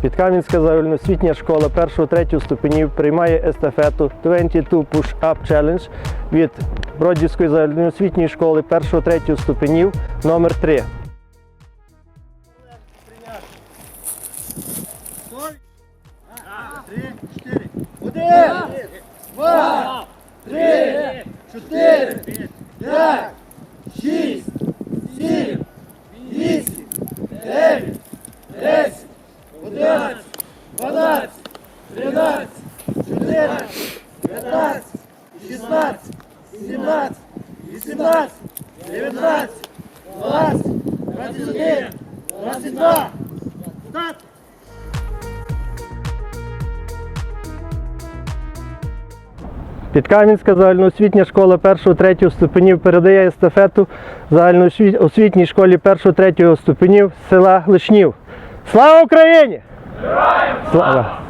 Підкам'янська загальноосвітня школа 1-3 ступенів приймає естафету 22 Push-Up Challenge від Бродівської загальноосвітньої школи 1-3 ступенів номер 3 Підкам'янська загальноосвітня школа 1-3 ступенів передає естафету загальноосвітній школі 1-3 ступенів села Лишнів. Слава Україні! Слава!